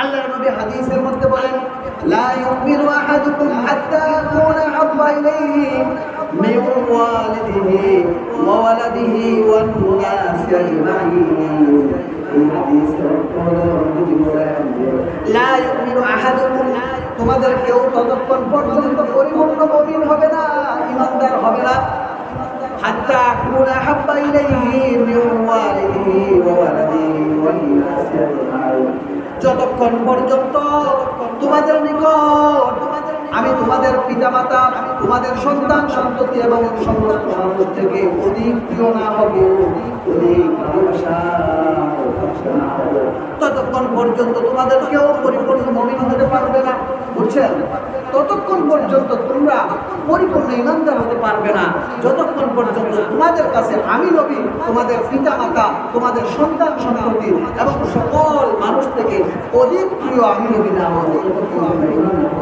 আল্লাহর নবী হাদিসের মধ্যে বলেন, লা ইউমিনু আহাদুকুম হাত্তা ইয়াকুনা হাব্বা ইলাইহি মিন ওয়ালিদিহি ওয়া ওয়ালাদিহি ওয়ান নাসি আজমাইন। তোমাদের কেউ ততক্ষণ পর্যন্ত পরিপূর্ণ মুমিন হবে না, ইমানদার হবে না। হাত্তা ইয়াকুনা হাব্বা যতক্ষণ পর্যন্ত তোমাদের নিকট, আমি তোমাদের পিতামাতা, তোমাদের সন্তান সন্ততি এবং সমস্ত থেকে অধিক প্রিয় না হব ততক্ষণ পর্যন্ত তোমাদের কেউ পরিপূর্ণ মমিন হতে পারবে না, বুঝছেন? ততক্ষণ পর্যন্ত তোমরা পরিপূর্ণ ইমানদার হতে পারবে না। যতক্ষণ পর্যন্ত তোমাদের কাছে আমি নবী, তোমাদের পিতা মাতা তোমাদের সন্তান সন্ততি এবং সকল থেকে অধিক প্রিয় আমি নবী না আমি